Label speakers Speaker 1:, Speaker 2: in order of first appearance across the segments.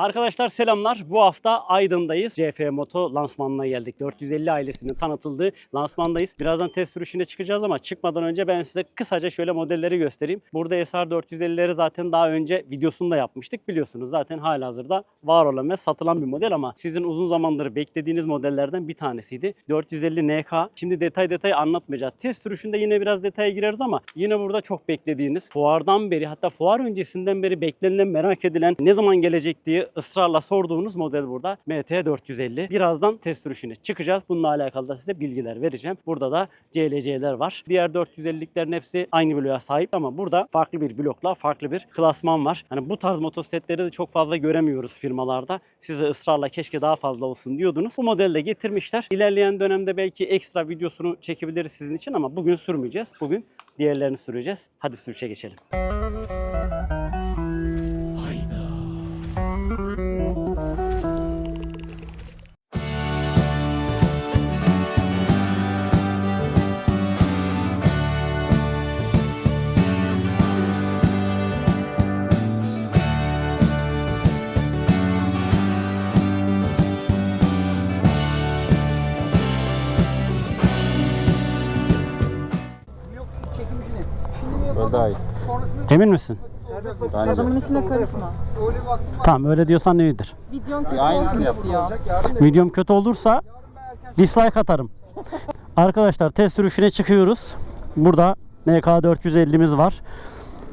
Speaker 1: Arkadaşlar selamlar. Bu hafta Aydın'dayız. CF Moto lansmanına geldik. 450 ailesinin tanıtıldığı lansmandayız. Birazdan test sürüşüne çıkacağız ama çıkmadan önce ben size kısaca şöyle modelleri göstereyim. Burada SR 450'leri zaten daha önce videosunu da yapmıştık biliyorsunuz. Zaten halihazırda var olan ve satılan bir model ama sizin uzun zamandır beklediğiniz modellerden bir tanesiydi. 450 NK. Şimdi detay detay anlatmayacağız. Test sürüşünde yine biraz detaya gireriz ama yine burada çok beklediğiniz fuardan beri hatta fuar öncesinden beri beklenilen merak edilen ne zaman gelecek diye ısrarla sorduğunuz model burada MT450. Birazdan test sürüşüne çıkacağız. Bununla alakalı da size bilgiler vereceğim. Burada da CLC'ler var. Diğer 450'liklerin hepsi aynı bloğa sahip ama burada farklı bir blokla farklı bir klasman var. Hani bu tarz motosikletleri de çok fazla göremiyoruz firmalarda. Size ısrarla keşke daha fazla olsun diyordunuz. Bu modeli de getirmişler. İlerleyen dönemde belki ekstra videosunu çekebiliriz sizin için ama bugün sürmeyeceğiz. Bugün diğerlerini süreceğiz. Hadi sürüşe geçelim.
Speaker 2: Yok Sonrasında
Speaker 1: Emin misin?
Speaker 3: Bence.
Speaker 4: Adamın üstüne karışma.
Speaker 1: Tamam öyle diyorsan iyidir.
Speaker 4: Videon kötü olsun istiyor.
Speaker 1: Videom kötü olursa dislike atarım. Arkadaşlar test sürüşüne çıkıyoruz. Burada NK450'miz var.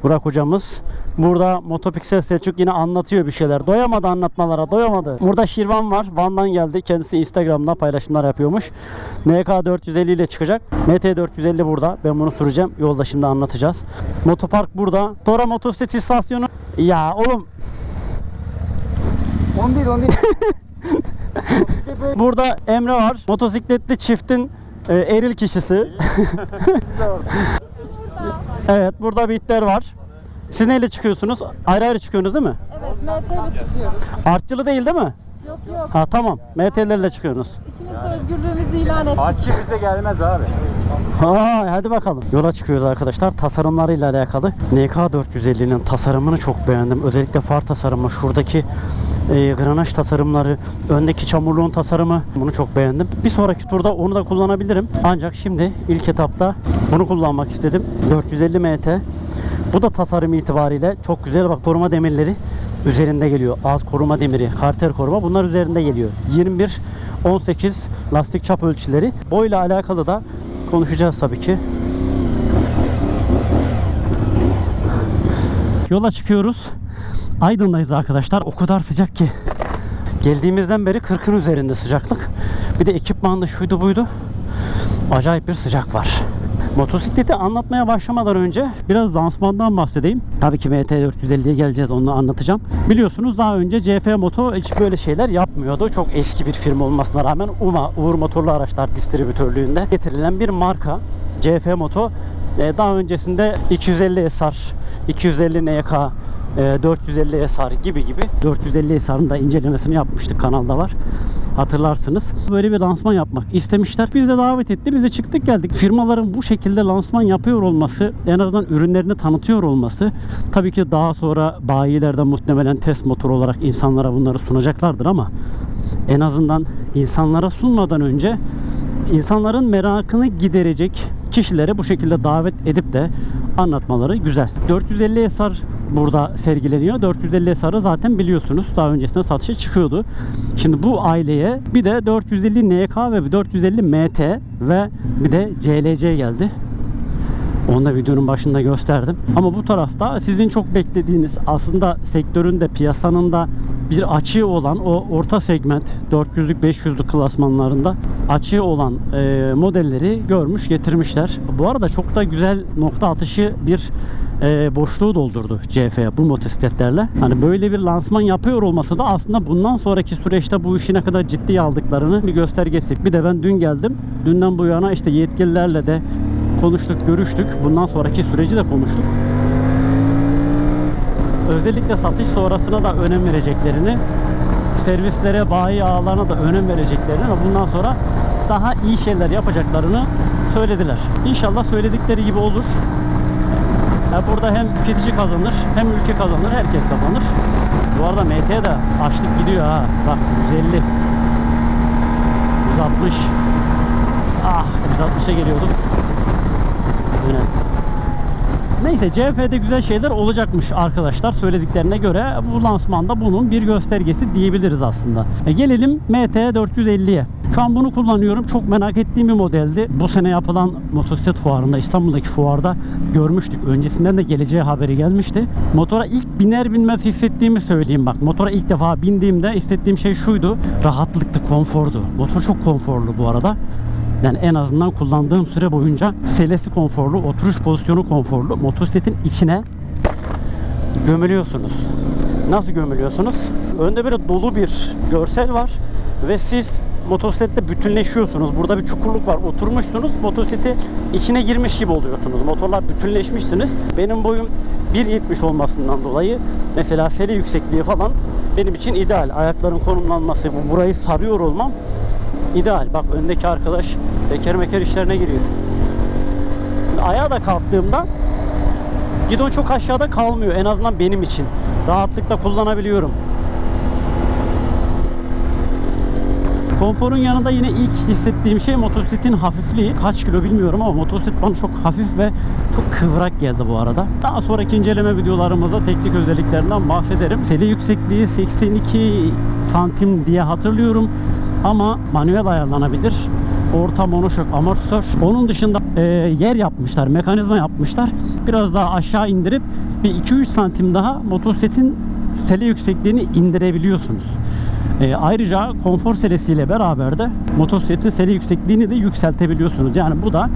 Speaker 1: Burak hocamız. Burada Motopixel Selçuk yine anlatıyor bir şeyler. Doyamadı anlatmalara, doyamadı. Burada Şirvan var. Van'dan geldi. Kendisi Instagram'da paylaşımlar yapıyormuş. NK450 ile çıkacak. MT450 burada. Ben bunu süreceğim. Yolda şimdi anlatacağız. Motopark burada. Sonra motosiklet istasyonu. Ya oğlum
Speaker 2: On değil on değil.
Speaker 1: Burada Emre var. Motosikletli çiftin e, eril kişisi. evet burada bitler var. Siz neyle çıkıyorsunuz? Ayrı ayrı çıkıyorsunuz değil mi?
Speaker 4: Evet, MT ile çıkıyoruz.
Speaker 1: Artçılı değil değil mi?
Speaker 4: Yok yok,
Speaker 1: Ha tamam. MT'lerle çıkıyorsunuz.
Speaker 4: ikimiz de özgürlüğümüzü ilan ettik.
Speaker 3: Artçı bize gelmez abi.
Speaker 1: Ha, hadi bakalım. Yola çıkıyoruz arkadaşlar. Tasarımlarıyla alakalı. NK450'nin tasarımını çok beğendim. Özellikle far tasarımı, şuradaki e, granaj tasarımları, öndeki çamurluğun tasarımı bunu çok beğendim. Bir sonraki turda onu da kullanabilirim. Ancak şimdi ilk etapta bunu kullanmak istedim. 450 MT. Bu da tasarım itibariyle çok güzel. Bak koruma demirleri üzerinde geliyor. Alt koruma demiri, karter koruma bunlar üzerinde geliyor. 21 18 lastik çap ölçüleri. Boyla alakalı da konuşacağız tabii ki. Yola çıkıyoruz. Aydın'dayız arkadaşlar. O kadar sıcak ki. Geldiğimizden beri 40'ın üzerinde sıcaklık. Bir de ekipmanda şuydu buydu. Acayip bir sıcak var. Motosikleti anlatmaya başlamadan önce biraz lansmandan bahsedeyim. Tabii ki MT450'ye geleceğiz onu anlatacağım. Biliyorsunuz daha önce CF Moto hiç böyle şeyler yapmıyordu. Çok eski bir firma olmasına rağmen UMA Uğur Motorlu Araçlar Distribütörlüğünde getirilen bir marka. CF Moto e, daha öncesinde 250 SR, 250 NK, 450 SR gibi gibi 450 SR'ın da incelemesini yapmıştık kanalda var. Hatırlarsınız. Böyle bir lansman yapmak istemişler. Biz de davet etti. Biz de çıktık geldik. Firmaların bu şekilde lansman yapıyor olması, en azından ürünlerini tanıtıyor olması tabii ki daha sonra bayilerden muhtemelen test motoru olarak insanlara bunları sunacaklardır ama en azından insanlara sunmadan önce insanların merakını giderecek kişilere bu şekilde davet edip de anlatmaları güzel. 450 SR burada sergileniyor. 450 SR'ı zaten biliyorsunuz daha öncesinde satışa çıkıyordu. Şimdi bu aileye bir de 450 NK ve bir 450 MT ve bir de CLC geldi. Onu da videonun başında gösterdim. Ama bu tarafta sizin çok beklediğiniz aslında sektörün de piyasanın da bir açığı olan o orta segment 400'lük 500'lük klasmanlarında açığı olan e, modelleri görmüş getirmişler. Bu arada çok da güzel nokta atışı bir e, boşluğu doldurdu CF bu motosikletlerle. Hani böyle bir lansman yapıyor olması da aslında bundan sonraki süreçte bu işi ne kadar ciddiye aldıklarını bir göstergesi. Bir de ben dün geldim. Dünden bu yana işte yetkililerle de konuştuk, görüştük. Bundan sonraki süreci de konuştuk. Özellikle satış sonrasına da önem vereceklerini, servislere, bayi ağlarına da önem vereceklerini ve bundan sonra daha iyi şeyler yapacaklarını söylediler. İnşallah söyledikleri gibi olur. Ya burada hem tüketici kazanır, hem ülke kazanır, herkes kazanır. Bu arada MT de açlık gidiyor ha. Bak 150. 160. Ah 160'a geliyorduk. Yine. Neyse CF'de güzel şeyler olacakmış arkadaşlar söylediklerine göre bu lansmanda bunun bir göstergesi diyebiliriz aslında. E gelelim MT 450'ye. Şu an bunu kullanıyorum. Çok merak ettiğim bir modeldi. Bu sene yapılan motosiklet fuarında İstanbul'daki fuarda görmüştük. Öncesinden de geleceği haberi gelmişti. Motora ilk biner binmez hissettiğimi söyleyeyim bak. Motora ilk defa bindiğimde hissettiğim şey şuydu. Rahatlıktı, konfordu. Motor çok konforlu bu arada. Yani en azından kullandığım süre boyunca selesi konforlu, oturuş pozisyonu konforlu. Motosikletin içine gömülüyorsunuz. Nasıl gömülüyorsunuz? Önde böyle dolu bir görsel var ve siz motosikletle bütünleşiyorsunuz. Burada bir çukurluk var. Oturmuşsunuz. Motosikleti içine girmiş gibi oluyorsunuz. Motorlar bütünleşmişsiniz. Benim boyum 1.70 olmasından dolayı mesela sele yüksekliği falan benim için ideal. Ayakların konumlanması, bu burayı sarıyor olmam ideal. Bak öndeki arkadaş teker meker işlerine giriyor. Ayağa da kalktığımda gidon çok aşağıda kalmıyor. En azından benim için. Rahatlıkla kullanabiliyorum. Konforun yanında yine ilk hissettiğim şey motosikletin hafifliği. Kaç kilo bilmiyorum ama motosiklet bana çok hafif ve çok kıvrak geldi bu arada. Daha sonraki inceleme videolarımızda teknik özelliklerinden bahsederim. Seli yüksekliği 82 santim diye hatırlıyorum ama manuel ayarlanabilir. Orta monoşok amortisör. Onun dışında e, yer yapmışlar, mekanizma yapmışlar. Biraz daha aşağı indirip bir 2-3 santim daha motosikletin sele yüksekliğini indirebiliyorsunuz. E, ayrıca konfor selesiyle beraber de motosikletin sele yüksekliğini de yükseltebiliyorsunuz. Yani bu da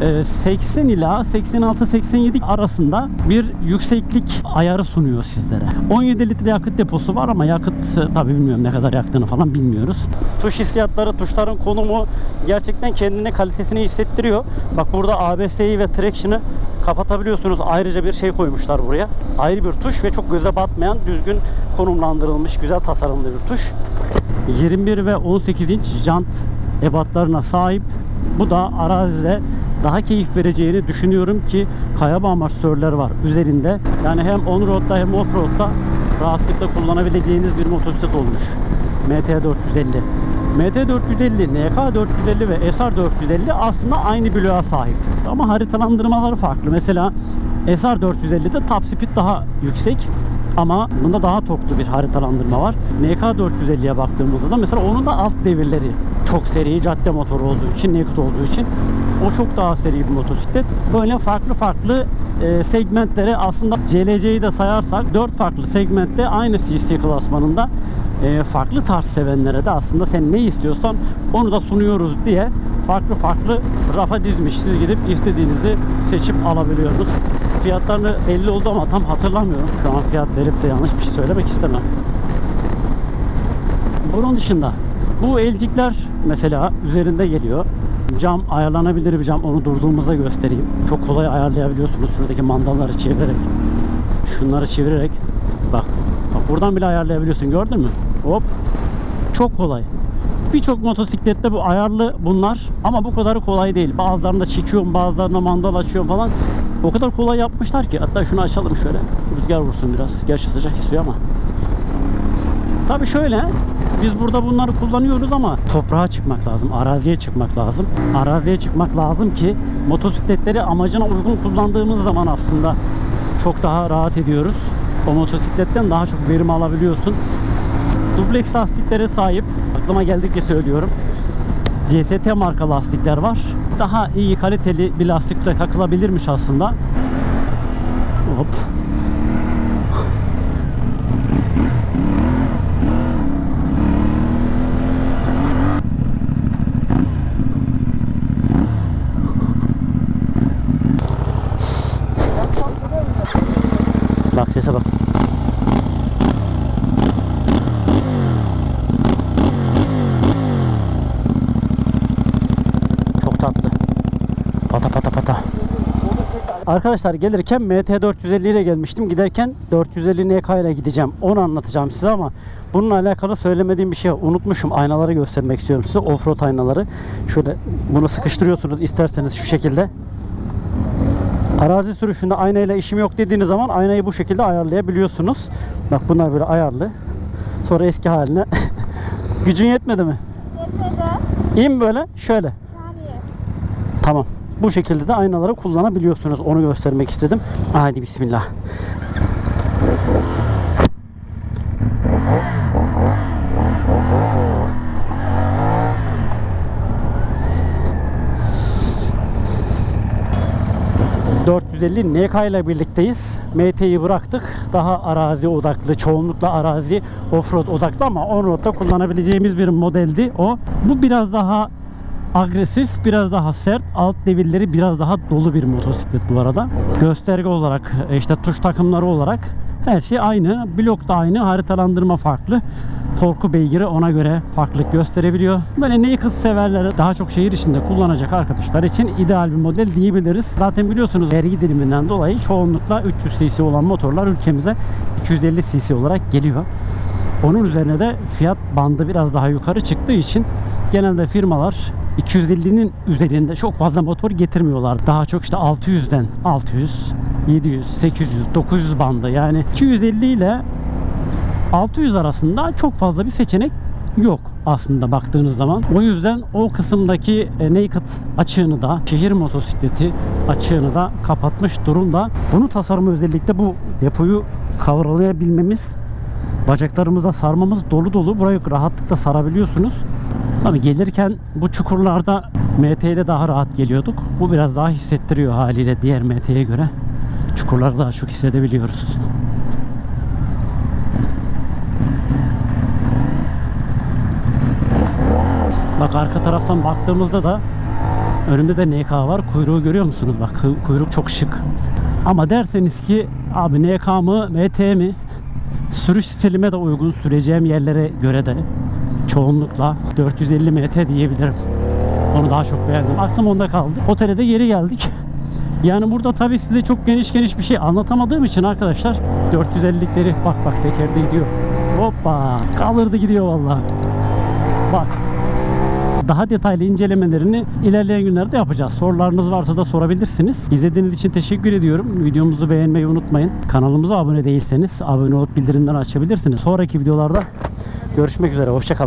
Speaker 1: e, 80 ila 86-87 arasında bir yükseklik ayarı sunuyor sizlere. 17 litre yakıt deposu var ama yakıt e, tabi bilmiyorum ne kadar yaktığını falan bilmiyoruz. Tuş hissiyatları, tuşların konumu gerçekten kendine kalitesini hissettiriyor. Bak burada ABS'yi ve Traction'ı kapatabiliyorsunuz. Ayrıca bir şey koymuşlar buraya. Ayrı bir tuş ve çok göze batmayan, düzgün konumlandırılmış, güzel tasarımlı bir tuş. 21 ve 18 inç jant ebatlarına sahip. Bu da arazide daha keyif vereceğini düşünüyorum ki kaya amortisörler var üzerinde. Yani hem on-road'da hem off-road'da rahatlıkla kullanabileceğiniz bir motosiklet olmuş. MT450. MT450, NK450 ve SR450 aslında aynı bloğa sahip. Ama haritalandırmaları farklı. Mesela SR450'de top speed daha yüksek. Ama bunda daha torklu bir haritalandırma var. NK450'ye baktığımızda da mesela onun da alt devirleri çok seri cadde motoru olduğu için, naked olduğu için o çok daha seri bir motosiklet. Böyle farklı farklı e, segmentlere aslında CLC'yi de sayarsak 4 farklı segmentte aynı CC klasmanında e, farklı tarz sevenlere de aslında sen ne istiyorsan onu da sunuyoruz diye farklı farklı rafa dizmiş. Siz gidip istediğinizi seçip alabiliyorsunuz. Fiyatlarını belli oldu ama tam hatırlamıyorum. Şu an fiyat verip de yanlış bir şey söylemek istemem. Bunun dışında bu elcikler mesela üzerinde geliyor. Cam ayarlanabilir bir cam. Onu durduğumuzda göstereyim. Çok kolay ayarlayabiliyorsunuz. Şuradaki mandalları çevirerek. Şunları çevirerek. Bak. Bak buradan bile ayarlayabiliyorsun. Gördün mü? Hop. Çok kolay. Birçok motosiklette bu ayarlı bunlar ama bu kadarı kolay değil. Bazılarında çekiyorum, bazılarında mandal açıyorum falan. O kadar kolay yapmışlar ki. Hatta şunu açalım şöyle. Rüzgar vursun biraz. Gerçi sıcak esiyor ama. Tabii şöyle, biz burada bunları kullanıyoruz ama toprağa çıkmak lazım, araziye çıkmak lazım. Araziye çıkmak lazım ki motosikletleri amacına uygun kullandığımız zaman aslında çok daha rahat ediyoruz. O motosikletten daha çok verim alabiliyorsun. Dubleks lastiklere sahip, aklıma geldikçe söylüyorum. CST marka lastikler var. Daha iyi kaliteli bir lastikle takılabilirmiş aslında. Hop. Bak sese bak. Arkadaşlar gelirken MT450 ile gelmiştim. Giderken 450 NK ile gideceğim. Onu anlatacağım size ama bununla alakalı söylemediğim bir şey unutmuşum. Aynaları göstermek istiyorum size. Offroad aynaları. Şöyle bunu sıkıştırıyorsunuz isterseniz şu şekilde. Arazi sürüşünde aynayla işim yok dediğiniz zaman aynayı bu şekilde ayarlayabiliyorsunuz. Bak bunlar böyle ayarlı. Sonra eski haline. Gücün yetmedi mi?
Speaker 3: Yetmedi.
Speaker 1: İyi mi böyle? Şöyle.
Speaker 3: Saniye.
Speaker 1: Tamam. Bu şekilde de aynaları kullanabiliyorsunuz. Onu göstermek istedim. Haydi bismillah. ...450 NK ile birlikteyiz. MT'yi bıraktık. Daha arazi odaklı, çoğunlukla arazi offroad odaklı ama onroad'da kullanabileceğimiz bir modeldi o. Bu biraz daha agresif, biraz daha sert, alt devirleri biraz daha dolu bir motosiklet bu arada. Gösterge olarak, e, işte tuş takımları olarak her şey aynı. Blok da aynı, haritalandırma farklı. Torku beygiri ona göre farklılık gösterebiliyor. Böyle naked severlere daha çok şehir içinde kullanacak arkadaşlar için ideal bir model diyebiliriz. Zaten biliyorsunuz vergi diliminden dolayı çoğunlukla 300 cc olan motorlar ülkemize 250 cc olarak geliyor. Onun üzerine de fiyat bandı biraz daha yukarı çıktığı için genelde firmalar 250'nin üzerinde çok fazla motor getirmiyorlar. Daha çok işte 600'den 600, 700, 800, 900 bandı. Yani 250 ile 600 arasında çok fazla bir seçenek yok aslında baktığınız zaman. O yüzden o kısımdaki e, naked açığını da şehir motosikleti açığını da kapatmış durumda. Bunu tasarımı özellikle bu depoyu kavralayabilmemiz bacaklarımıza sarmamız dolu dolu. Burayı rahatlıkla sarabiliyorsunuz. Tabii gelirken bu çukurlarda MT ile daha rahat geliyorduk. Bu biraz daha hissettiriyor haliyle diğer MT'ye göre. Çukurları daha çok hissedebiliyoruz. Bak arka taraftan baktığımızda da önümde de NK var. Kuyruğu görüyor musunuz? Bak kuyruk çok şık. Ama derseniz ki abi NK mı MT mi? Sürüş stilime de uygun süreceğim yerlere göre de çoğunlukla 450 MT diyebilirim. Onu daha çok beğendim. Aklım onda kaldı. Otele de geri geldik. Yani burada tabii size çok geniş geniş bir şey anlatamadığım için arkadaşlar 450'likleri bak bak tekerde gidiyor. Hoppa kaldırdı gidiyor vallahi. Bak daha detaylı incelemelerini ilerleyen günlerde yapacağız. Sorularınız varsa da sorabilirsiniz. İzlediğiniz için teşekkür ediyorum. Videomuzu beğenmeyi unutmayın. Kanalımıza abone değilseniz abone olup bildirimleri açabilirsiniz. Sonraki videolarda görüşmek üzere. Hoşçakalın.